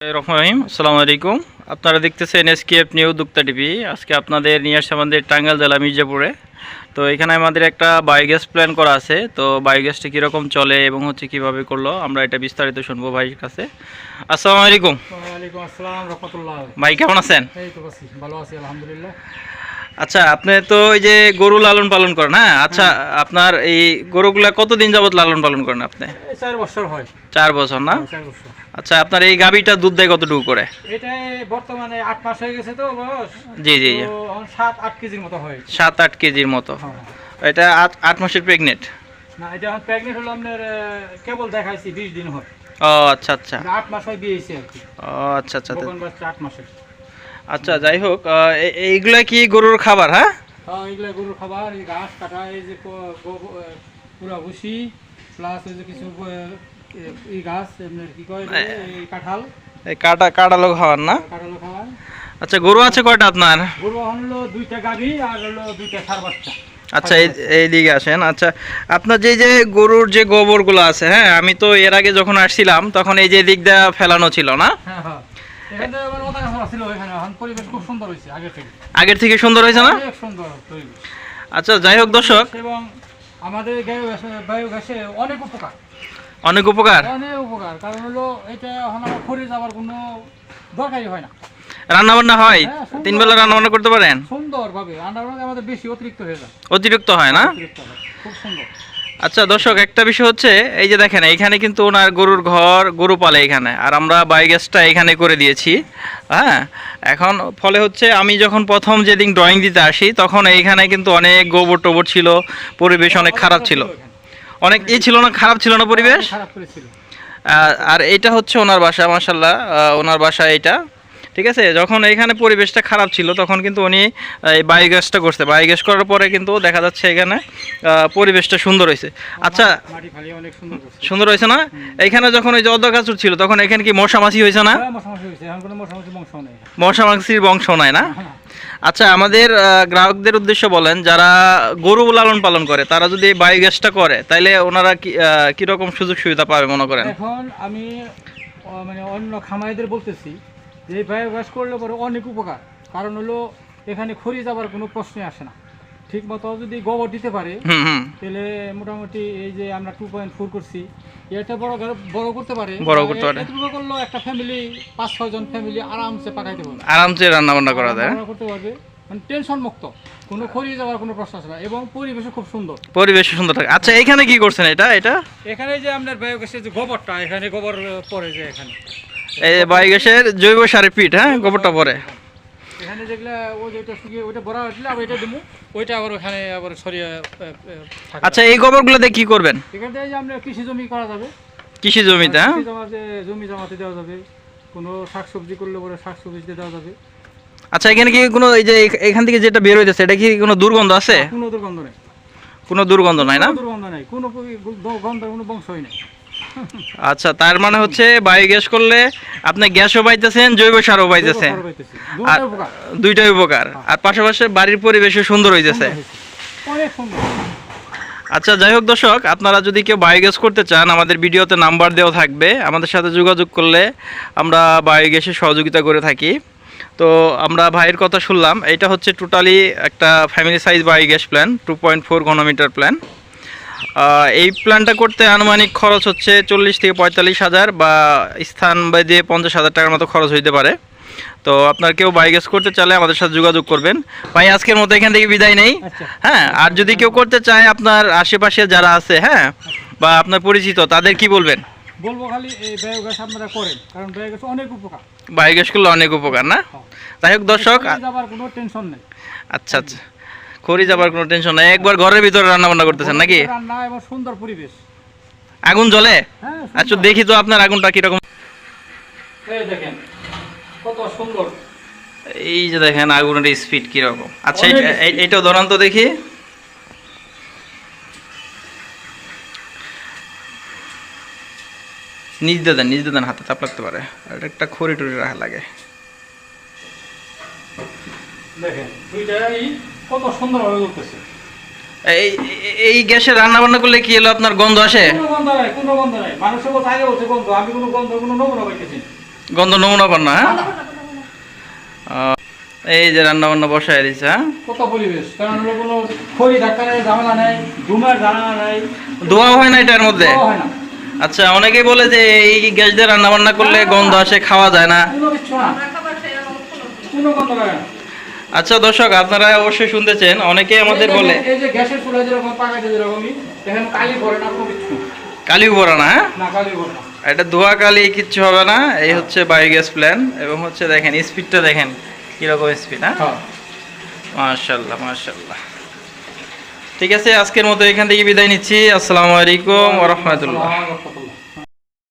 রহমান আসসালামু আলাইকুম আপনারা দেখতেছেন এসকেএফ নিউ দুক্তা টিভি। আজকে আপনাদের নিয়ে আসছে আমাদের টাঙ্গাইল জেলা মির্জাপুরে। তো এখানে আমাদের একটা বায়োগ্যাস প্ল্যান করা আছে। তো বায়োগ্যাসটা কীরকম চলে এবং হচ্ছে কীভাবে করল আমরা এটা বিস্তারিত শুনব ভাইয়ের কাছে। আসসালামু আলাইকুম ভাই কেমন আছেন? ভালো আছি আলহামদুলিল্লাহ। আচ্ছা আপনি তো ওই যে গরু লালন পালন করেন হ্যাঁ? আচ্ছা আপনার এই গরুগুলা কতদিন যাবত লালন পালন করেন আপনি? চার বছর হয়। চার বছর না? আচ্ছা আপনার এই গাভীটা দুধ দেয় কতটুকু করে? এটা বর্তমানে আট মাস হয়ে গেছে তো বয়স। জি জি জি। সাত আট কেজির মতো হয়। সাত আট কেজির মতো। হ্যাঁ। এটা আট আট মাসের প্রেগনেন্ট না এটা এখন প্রেগনেন্ট হলো আপনার কেবল দেখাইছি বিশ দিন হয়। ও আচ্ছা আচ্ছা। আট মাস হয় বিয়েছে আর কি। ও আচ্ছা আচ্ছা। আট মাসের। আচ্ছা যাই হোক এইগুলা কি গরুর খাবার হ্যাঁ? হ্যাঁ এগুলো গরুর খাবার এই ঘাস কাটা এই যে পুরা ভুসি প্লাস ওই যে কিছু এই এমনি কি কয় এই কাঁঠাল। এই কাটা কাটালো খাবার না? কাঁঠালো খাবার আচ্ছা গরু আছে কয়টা আপনার? গরু হলো দুইটা গাভী আর হলো দুইটা বাচ্চা। আচ্ছা এই এইদিকে আসেন আচ্ছা আপনার যে যে গরুর যে গোবরগুলো আছে হ্যাঁ আমি তো এর আগে যখন আসছিলাম তখন এই যে দিক দিয়ে ফেলানো ছিল না? হ্যাঁ। আগের থেকে। সুন্দর হয়েছে না? সুন্দর আচ্ছা যাই হোক দর্শক। এবং আমাদের বায়োগ্যাসে অনেক উপকার। অনেক উপকার? অনেক উপকার কারণ হলো এটা এখন আমার খড়ি যাওয়ার কোনো দরকারই হয় না। রান্না বান্না হয় হ্যাঁ, তিন বেলা রান্না বান্না করতে পারেন? সুন্দরভাবে আন্ডারগ্রাউন্ড আমাদের বেশি অতিরিক্ত হয়ে যায়। অতিরিক্ত হয় না? খুব সুন্দর। আচ্ছা দর্শক একটা বিষয় হচ্ছে এই যে দেখেন এখানে কিন্তু ওনার গরুর ঘর গরু পালে এখানে। আর আমরা বায়োগ্যাসটা এখানে করে দিয়েছি হ্যাঁ? এখন ফলে হচ্ছে আমি যখন প্রথম যেদিন ড্রয়িং দিতে আসি তখন এইখানে কিন্তু অনেক গোবর টোবর ছিল পরিবেশ অনেক খারাপ ছিল। অনেক ই ছিল না খারাপ ছিল না পরিবেশ? আর এটা হচ্ছে ওনার বাসা মাসাল্লাহ ওনার বাসা এটা ঠিক আছে? যখন এখানে পরিবেশটা খারাপ ছিল তখন কিন্তু উনি এই বায়োগ্যাসটা করছে। বায়োগ্যাস করার পরে কিন্তু দেখা যাচ্ছে এখানে পরিবেশটা সুন্দর হয়েছে। আচ্ছা সুন্দর হয়েছে না? এইখানে যখন ওই যে অর্ধকাচুর ছিল তখন এখানে কি মশা মাছি হয়েছে না? হ্যাঁ, মশামাছি হয়েছে। এখন কোনো মশামাছি বংশ মশা মাছির বংশ নাই না। আচ্ছা আমাদের গ্রাহকদের উদ্দেশ্য বলেন যারা গরু লালন পালন করে তারা যদি বায়োগ্যাসটা করে তাইলে ওনারা কীরকম সুযোগ সুবিধা পাবে মনে করেন? এখন আমি মানে অন্য খামারিদের বলতেছি এই বায়োগ্যাস করলে পরে অনেক উপকার। কারণ হলো এখানে খড়ি যাবার কোনো প্রশ্নই আসে না। ঠিক মতো যদি গোবর দিতে পারে তাহলে মোটামুটি এই যে আমরা টু পয়েন্ট ফোর করছি এটা বড় বড় করতে পারে। বড় করতে পারে। এতটুকু করলেও একটা ফ্যামিলি পাঁচ ছয় জন ফ্যামিলি আরামসে পাকাইতে পারবে। আরামসে রান্না বান্না করা যায়। করতে পারবে। মানে টেনশন মুক্ত। কোনো খড়িয়ে যাওয়ার কোনো প্রশ্ন আসে না। এবং পরিবেশও খুব সুন্দর। পরিবেশ সুন্দর থাকে। আচ্ছা এখানে কি করছেন এটা এটা? এখানে যে আপনার বায়োগ্যাসের যে গোবরটা এখানে গোবর পড়ে যে এখানে। এই বায়োগ্যাসের জৈব সারের পিঠ হ্যাঁ? গোবরটা পরে। এখানে যেগুলা ও যেটা শুকিয়ে ওইটা বড় হয়েছিল আবার এটা দেবো ওইটা আবার ওখানে আবার থাকে। আচ্ছা এই গোবরগুলো দিয়ে কি করবেন? এখান থেকে আমরা কৃষি জমি করা যাবে। কৃষি জমিতে হ্যাঁ? জমি জমাতে দেওয়া যাবে। কোনো শাকসবজি করলে পরে শাকসবজিতে দেওয়া যাবে। আচ্ছা এখানে কি কোনো এই যে এখান থেকে যেটা বের হইতেছে এটা কি কোনো দুর্গন্ধ আছে? কোনো দুর্গন্ধ নেই। কোনো দুর্গন্ধ নাই না? দুর্গন্ধ নেই। কোনো গন্ধ কোনো বংশই নেই। আচ্ছা তার মানে হচ্ছে বায়োগ্যাস করলে আপনি গ্যাসও পাইতেছেন জৈব সারও পাইতেছেন। আর দুইটাই উপকার। আর পাশাপাশি বাড়ির পরিবেশও সুন্দর হইতেছে। আচ্ছা যাই হোক দর্শক আপনারা যদি কেউ বায়োগ্যাস করতে চান আমাদের ভিডিওতে নাম্বার দেওয়া থাকবে। আমাদের সাথে যোগাযোগ করলে আমরা বায়োগ্যাসের সহযোগিতা করে থাকি। তো আমরা ভাইয়ের কথা শুনলাম এটা হচ্ছে টোটালি একটা family size biogas plan two point four ঘনমিটার plan এই প্ল্যানটা করতে আনুমানিক খরচ হচ্ছে চল্লিশ থেকে পঁয়তাল্লিশ হাজার বা স্থান বেঁধে পঞ্চাশ হাজার টাকার মতো খরচ হইতে পারে। তো আপনার কেউ বায়োগ্যাস করতে চাইলে আমাদের সাথে যোগাযোগ করবেন। ভাই আজকের মতো এখান থেকে বিদায় নেই। আচ্ছা। হ্যাঁ আর যদি কেউ করতে চায় আপনার আশেপাশে যারা আছে হ্যাঁ বা আপনার পরিচিত তাদের কি বলবেন? বলব খালি এই বায়োগ্যাস আপনারা করেন কারণ বায়োগ্যাস অনেক উপকার। বায়োগ্যাস করলে অনেক উপকার না? যাই হোক দর্শক যাবার কোনো টেনশন নেই। আচ্ছা আচ্ছা। খড়ি যাবার কোনো টেনশন নাই। একবার ঘরের ভিতরে রান্না বান্না করতেছেন নাকি? রান্না এবং সুন্দর পরিবেশ। আগুন জ্বলে? হ্যাঁ আচ্ছা দেখি তো আপনার আগুনটা কীরকম। এই দেখেন কত সুন্দর। এই যে দেখেন আগুনের স্পিড কীরকম। আচ্ছা এইটাও ধরান তো দেখি। নিজ দেন নিজ দেন হাতে চাপ লাগতে পারে। আর এটা একটা খড়ি টড়ি রাখা লাগে। দেখেন দুইটাই কত এই এই- গ্যাসে রান্না বান্না করলে কি এলো আপনার গন্ধ আসে? কোনো গন্ধ নাই কোনো গন্ধ নাই। মানুষের কথা আগে বলছে গন্ধ আমি কোনো গন্ধ কোনো নমুনা পাইতেছি গন্ধ নমুনা কর না হ্যাঁ? এই যে রান্না বান্না বসায় দিছে হ্যাঁ? কত পরিবেশ কারণ হলো কোনো খড়ি ধাক্কা নেই ঝামেলা নেই ধুমার ঝামেলা নেই। ধোয়া হয় না এটার মধ্যে? হয় না। আচ্ছা অনেকেই বলে যে এই গ্যাস দিয়ে রান্না বান্না করলে গন্ধ আসে খাওয়া যায় না। কোনো কিছু না। কোনো গন্ধ লাগে না। আচ্ছা দর্শক আপনারা অবশ্যই শুনতেছেন অনেকেই আমাদের বলে এই যে গ্যাসের চুলা যেরকম পাকাইতে যেরকমই এখানে কালি পড়ে না কোনো কিছু কালিও পড়া না হ্যাঁ? না কালি পড়ে না। এটা ধোয়া কালি কিচ্ছু হবে না এই হচ্ছে বায়োগ্যাস প্ল্যান এবং হচ্ছে দেখেন স্পিডটা দেখেন কীরকম স্পিড হ্যাঁ? হ্যাঁ। মাশাল্লাহ মাশাল্লাহ ঠিক আছে আজকের মতো এখান থেকে বিদায় নিচ্ছি আসসালামু আলাইকুম ওরহমতুল্লাহ।